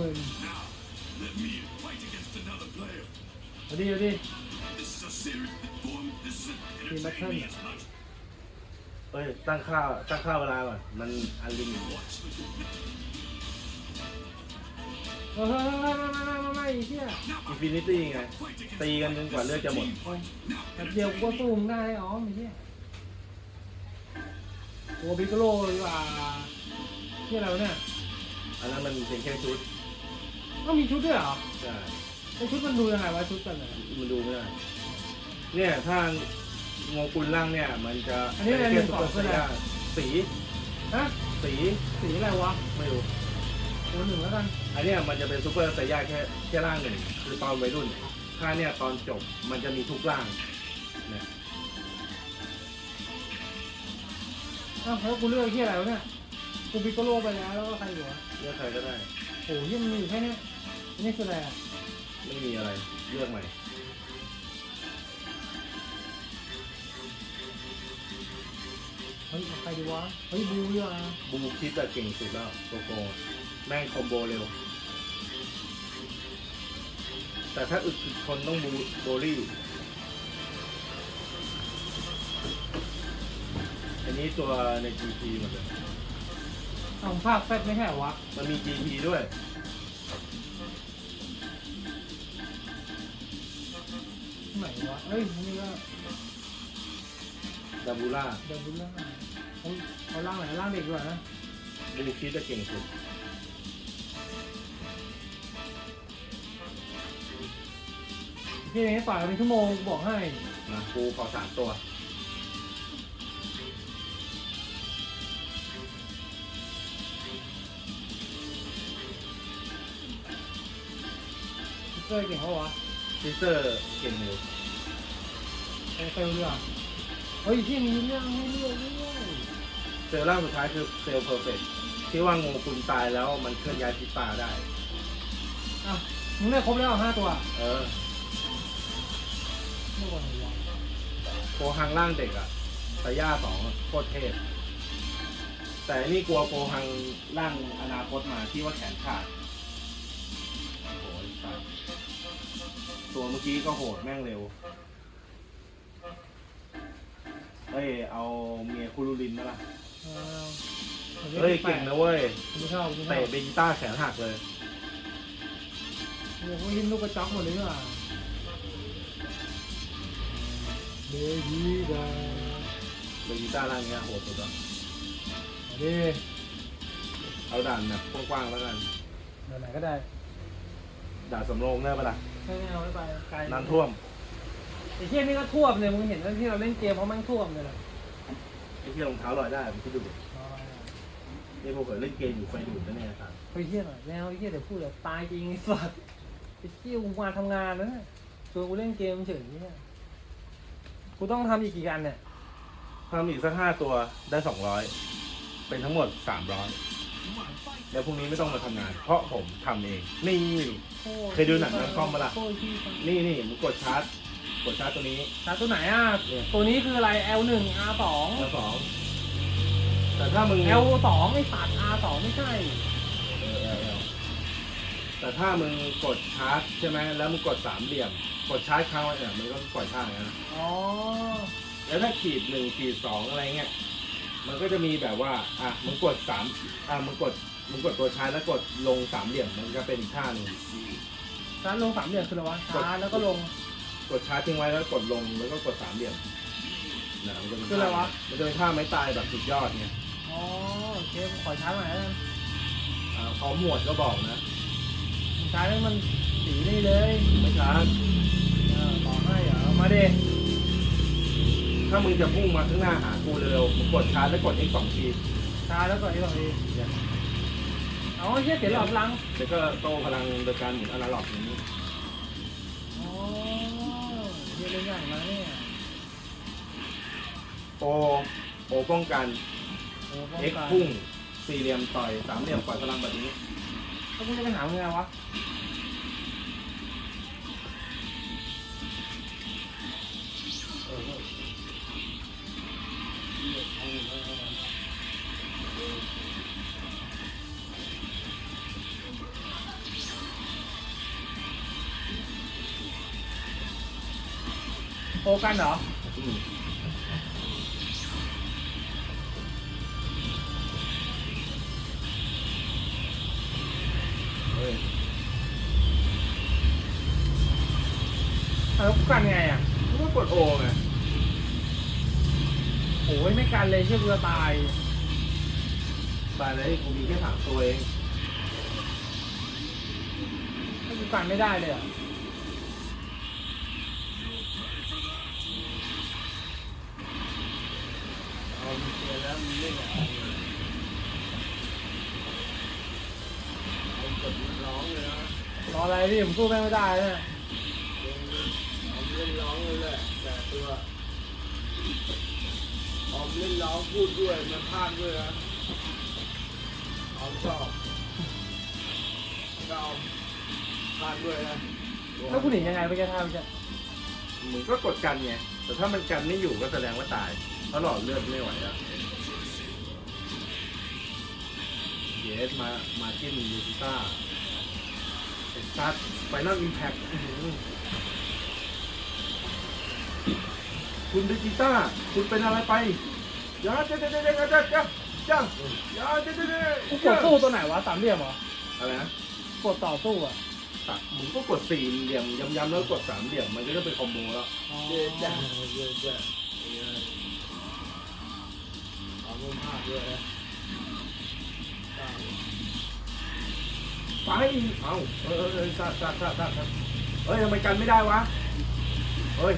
มึน Let me fight against another player. เอาดิเอาดิ This is a serious form. This is Team entertaining me Batman. as much. เอ้ยตั้งค่าตั้งค่าเวลาก่อนมันอันลิมิต Watch the เฮ้ยเฮ้ยเฮ้ยไม่ไม่ไม่ไม่ไม่ไอ้เหี้ยอินฟินิตี้ไง fight against ตีกันจนกว่าเลือดจะหมดโอ้ยแป๊บเดียวกูก็สู้มึงได้อ๋อไอ้เหี้ยโอ้บิกโลดีกว่าเหี้ยอะไรวะเนี่ย อันนั้นมันเป็นแค่ชุด ต้องมีชุดด้วยเหรอใช่ไอชุดมันดูยังไงวะชุดกันเลยมันดูไม่ได้เนี่ยถ้าโงกุลล่างเนี่ย มันจะอันนี้อะไรเป็หนึ่งซุปสองเปอร์คืออะไรไซย่าสีฮะสีสีอะไรวะไม่รู้ตัวหนึ่งแล้วกันอันเนี้ยมันจะเป็นซูเปอร์ไซย่าแค่แค่ร่างหนึ่งคือตอนวัยรุ่นถ้าเนี่ยตอนจบมันจะมีทุกร่างเนี่ยอ้าวแล้วกูเลือกไอ้เหี้ยอะไรวะเนี่ยกูบิกโลไปแล้วแล้วก็ใครอยู่วะเลือกใครก็ได้โอ้ยเหี้ยมันมีอยู่แค่เนี้ยอั นนี่คืออะไรอะไม่มีอะไรเลือกใหม่เฮ้ยเอาใครดีวะ เฮ้ยบูดีกว่าบูคิดแต่เก่งสุดแล้วโกโกแม่งคอมโบเร็ว แต่ถ้าอึดถึกคนต้องบูโบลี่อันนี้ตัวใน GP หมดเลยเอาภาคแฟดไม่ใช่เหรอวะ มันมี GP ด้วย เฮ้ยนี่ก็ดาบูล่าเดบุลล่าเขาเขาล่างไหนล่างเด็กดีกว่านะบูคิดจะเก่งสุดพี่นี้ต่อยกันเป็นชั่วโมงกูบอกให้นะกูขอสามตัวพิเตอร์เก่งเขาวะซิสเตอร์เก่งอยู่ไอ เซลเรือเฮ้ยที่มีเรื่องให้เลือกด้วยเซลล์ล่างสุดท้ายคือเซลล์เพอร์เฟกที่ว่างูคุณตายแล้วมันเคลื่อนย้ายทิศตาได้ อะมึงได้ครบแล้วห้าตัวเออเมื่อก่อนไหนวะโคฮังร่างเด็กอะสายาสองอะโคตรเทพแต่อันนี่กลัวโคฮังร่างอนาคตมาที่ว่าแขนขาดโอ้โหไอ้สัสตัวเมื่อกี้ก็โหดแม่งเร็ว เฮ้ยเอาเมียคูรูลินมาละอ่าเฮ้ยเก่งนะเว้ยกูไม่ชอบกูไม่ชเตะอบเบจิต้าแขนหักเลยโอ้โหยินลูกกระจอกหมดเลยนี่หว่าเบบี้ดาเบจิต้าร่างเนี้ยโหดสุดแล้วเอาดิเอาด่านแบบกว้างๆแล้วกันเดี๋ยวไหนก็ได้ด่านสำโรงได้ปะล่ะไม่ไม่เอาไม่ไปไกล น้ำท่วม ไอ้เชี่ยนี่ก็ท่วมเลยมึงเห็นว่าที่เราเล่นเกมเพราะมันท่วมเลยเหรอไอ้ที่รองเท้าลอยได้ผมคิดดูดิเอาอะไรอะนี่พวกเคยเล่นเกมอยู่ไฟดูดนะเนี่ยครับไอ้เชี่ยหน่อยแล้วไอ้เชี่ยเดี๋ยวพูดเดี๋ยวตายจริงไอ้สัสไอ้เชี่ยกูมาทำงานแล้วเนี่ยชวนกูเล่นเกมเฉยเนี่ยกูต้องทำอีกกี่อันเนี่ยทำอีกสักห้าตัวได้สองร้อยเป็นทั้งหมดสามร้อยแล้วพรุ่งนี้ไม่ต้องมาทำงาน เพราะผมทำเอง นี่เคยดูหนังนักคอมปะล่ะโคตรที่นี่นี่มึงกดชาร์จ กดชาร์จตัวนี้ ชาร์จตัวไหนอะ เนี่ย ตัวนี้คืออะไร L1 R2 แล้วสองแต่ถ้ามึง L2 ไอ้สัตว์ R2 ไม่ใช่ เออเออเออแต่ถ้ามึงกดชาร์จใช่ไหมแล้วมึงกดสามเหลี่ยม กดชาร์จค้างไว้เนี่ยมันก็ปล่อยท่าอย่างนั้นนะอ๋อ แล้วถ้าขีดหนึ่งขีดสองอะไรเงี้ยมันก็จะมีแบบว่าอะมึงกดสามอะมึงกดมึงกดตัวชาร์จแล้วกดลงสามเหลี่ยมมันก็เป็นอีกท่าหนึ่ง ชาร์จลงสามเหลี่ยมคืออะไรวะ ชาร์จแล้วก็ลง กดชาร์จทิ้งไว้แล้วกดลงแล้วก็กดสามเหลี่ยมนะมันจะเป็นคืออะไรวะ มันจะเป็นท่าไม้ตายแบบสุดยอดไงอ๋อโอเคขอชาร์จหน่อยแล้วกันอ่าพอหมวดก็บอกนะชาร์จให้มันสีนี่เลยไม่ชาร์จเออต่อให้เหรอมาดิถ้ามึงจะพุ่งมาข้างหน้าหากูเร็วๆมึงกดชาร์จแล้วกด X สองทีชาร์จแล้วก็ไอ้สองทีเนี่ยเอาไอ้เชี่ยเสียหลอดพลังเดี๋ยวก็โตพลังโดยการหมุนอนาล็อกอย่างนี้อ๋อ เฮียเล่นอย่างไรเนี่ยโอโอป้องกันโอ้ป้อง X กันพุ่ง สี่เหลี่ยมต่อย สามเหลี่ยมปล่อยพลังแบบนี้ แล้วกูจะไปหามึงไงวะ อกันเหรออืมเฮ้ยแล้วกันไงอะมึงก็กดโอไงโอ้ยไม่กันเลยเชื่อกูจะตาย ตายเลยกูมีแค่สามตัวเองถ้ากูกันไม่ได้เลยอะ รเอากดมันร้องเลยนะรออะไรพี่ผมสู้แม่งไม่ได้นะเอาเล่นร้องเลยแหละแต่ตัวออมเล่นร้องพูดด้วยมันพากด้วยนะออมชอบก็ออมพากด้วยนะแล้วกูหนียังไงไปแก้ท่าไปแก้มึงก็กดกันไงแต่ถ้ามันกันไม่อยู่ก็แสดงว่าตายเพราะหลอดเลือดไม่ไหวแล้ วเยสมามาจิ้มยูซิต้าไอ้ซัดไฟนอลอิมแพคคุณดิจิต้า คุณเป็นอะไรไปอย่าเจ๊เจ๊เจ๊เจ๊เจ๊เจ๊เจ๊อย่าเจ๊เจ๊เจ๊กูกดสู้ตัวไหนวะสามเหลี่ยมเหรออะไรนะกดต่อสู้อะตัดมึงก็กดสี่เหลี่ยมย้ำๆแล้วกดสามเหลี่ยมมันก็จะเป็นคอมโบแล้วเจ๊จ้าเจ๊จ้าเอามันพากด้วยนะ ไปเอาเออเออเออซัดซัดซัดซัดซัดเฮ้ยทำไมกันไม่ได้วะเฮ้ย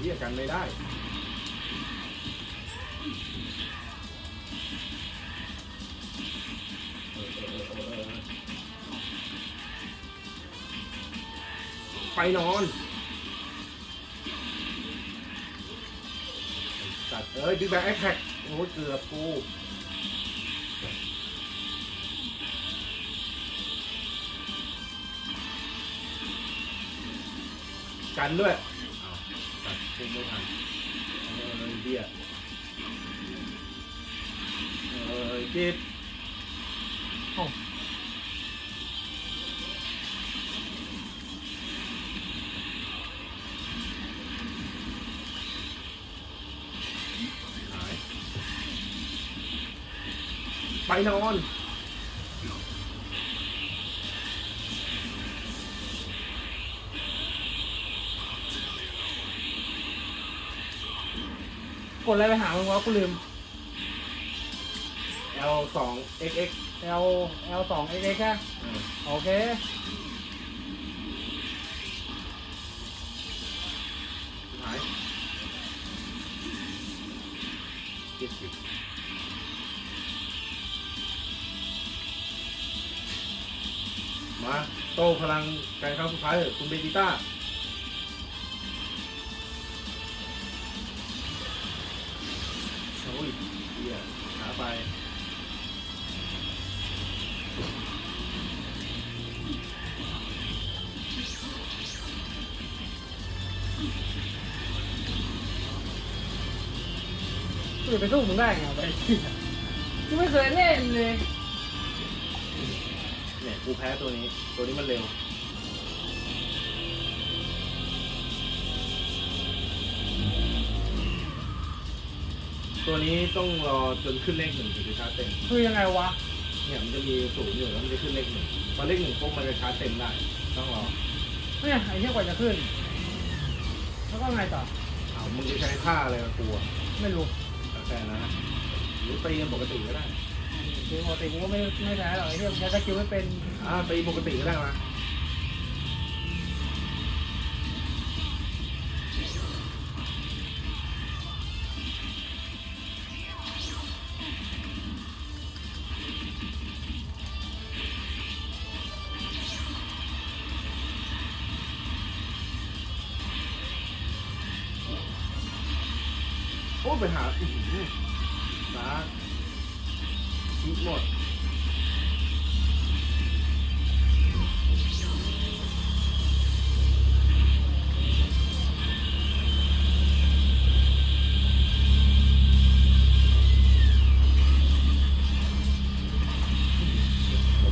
เรียกกันไม่ได้ไปนอนสัตว์เอ้ยบิ๊กแบงแอคแท็กโอ้เกือบกู กันด้วยเอาตัดพุ่งไม่ทันเออเบี้ยเออจิตเอ้าหายไปนอน กดอะไรไปหามึงวะกูลืม L สอง XX L L สอง X X แค่เออโอเค หายเจ็ดสิบมา โตพลังการครั้งสุดท้ายเถอะคุณเบจิต้า กูจะไปสู้มึงได้ไงวะไอ้เหี้ยกูไม่เคยเล่นเลย เนี่ยกูแพ้ตัวนี้ ตัวนี้มันเร็ว ตัวนี้ต้องรอจนขึ้นเลขหนึ่งถึงจะชาร์จเต็ม คือยังไงวะ เนี่ยมันจะมีศูนย์อยู่แล้วมันจะขึ้นเลขหนึ่งพอเลขหนึ่งปุ๊บมันจะชาร์จเต็มได้ ต้องรอ เนี่ยไอ้เหี้ยกว่าจะขึ้น แล้วก็ไงต่อเอามึงจะใช้ท่าอะไรกับกูอะไม่รู้แต่แค่นั้นนะ หรือตีกันปกติก็ได้คือปกติกูก็ไม่ไม่ใช้หรอกไอ้เหี้ยใช้สกิลไม่เป็นอ่าตีปกติก็ได้มา ไปหาอื้อหือสาคิดหมด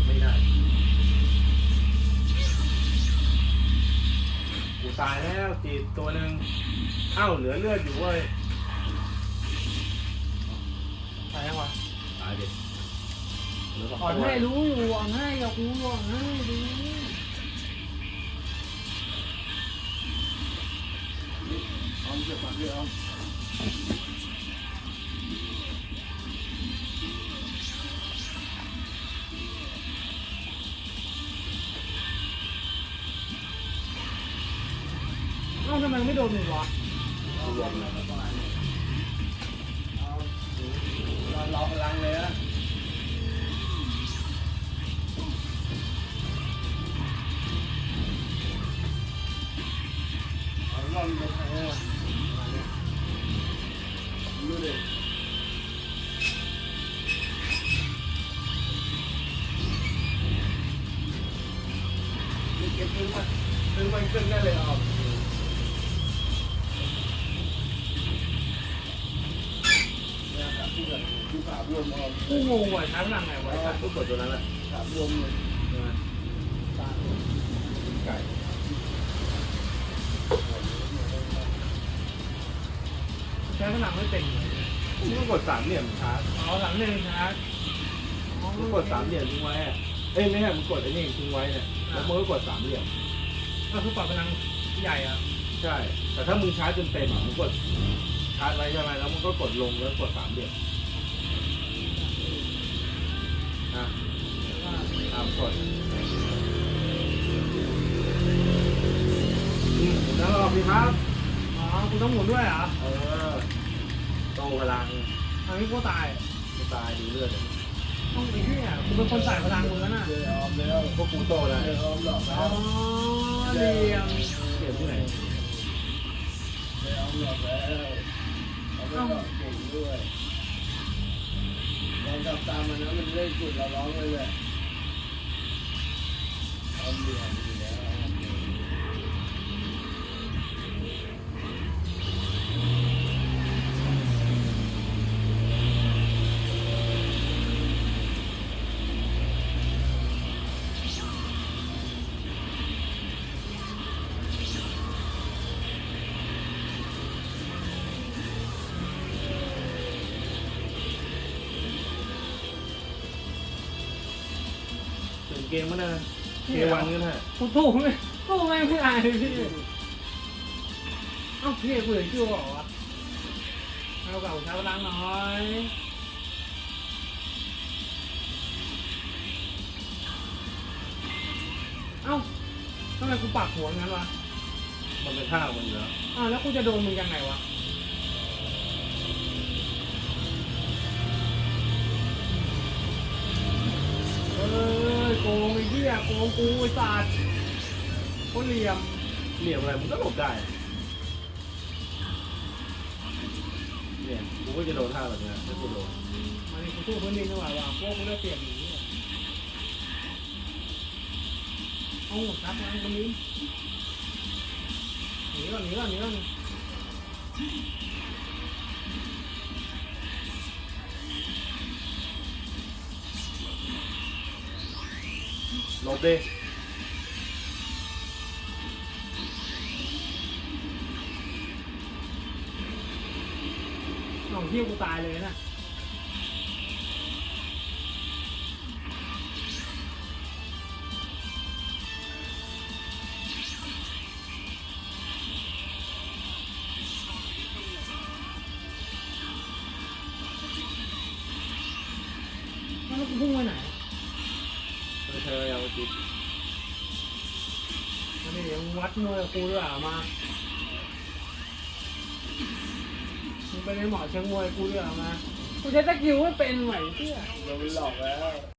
ไม่ได้กูตายแล้วจีบตัวหนึ่งเอ้าเหลือเลือดอยู่เว้ย อสองอ่อนตัวให้รู้อยู่อ่อนให้กับกูอ่อนให้ดูเอาเก็บมาเรื่อยเอาเอ้าทำไมไม่โดนหนึ่งวะ บวมเอากูงงว่ะใช้พลังไงวะไอ้สัตว์ก็กดตัวนั้นแหละขาบวมเลยใช่ไหมตาไก่ใช้พลังไม่เป็นเลยมึงก็กดสามเหลี่ยมชาร์จอ๋อหลังหนึ่งนะอ๋อมึงกดสามเหลี่ยมทิ้งไว้อะเอ้ยไม่ใช่มึงกดไอ้นี่ทิ้งไว้เนี่ยแล้วมึงก็กดสามเหลี่ยมก็คือปรับพลังใหญ่อะใช่ แต่ถ้ามึงชาร์จจนเต็มอะมึงกดชาร์จไว้ใช่ไหมแล้วมึงก็กดลงแล้วกดสามเหลี่ยม ตามกดอืมแล้วรอบพี่ครับ อ๋อกูต้องหมุนด้วยเหรอเออ โตพลังอันนี้กูตาย ไม่ตายดูเลือดเลยต้องไอ้เหี้ยกูเป็นคนใส่พลังมึงแล้วน่ะเดี๋ยวออมแล้วพวกกูโตได้เดี๋ยวออมหลอกแล้อ๋อวเหลี่ยมเก็บที่ไหนเดี๋ยวออมหลอกแล้วเอาไปหลอกเก่งด้วยเราจับตามมันนะมันเล่นจุดเราร้องเลยแหละ เอาเหลี่ มอยู่แล้วเอาเหลี่ยมถึงเกมมันนะเควันก็ได้กูสู้ไม่สู้ไม่ไม่ได้เลยพี่เอ้าพี่กูเหลือคิวเหรอวะเอาเก่าใช้พลังหน่อยเอ้าทำไมกูปากหัวงั้นวะมันเป็นท่ามันอยู่แล้วอ้าวแล้วกูจะโดนมึงยังไงวะเอ้ยโก งไอ้เหี้ยโกงกูไอ้สัตว์โคตรเหลี่ยมเหลี่ยมอะไรมึงก็หลบได้เนี่ยกูก็จะโดนท่าแบบเนี้ยถ้ากูโดนมันนี่กูสู้พื้นดินดีกว่าว่ะพวกกูได้เปรียบอย่างนี้เอาชัดนะตรงนี้หนีก่อนหนีก่อนหนีก่อน หลบดิเองเที่ยวกูตายเลยนะ มึงวัดมวยกับกูด้วยอะมามึงไปในหมอเชิงมวยกูด้วยอะมากูใช้สกิลไม่เป็นไหวเพื่อเราไปหลอกแล้ว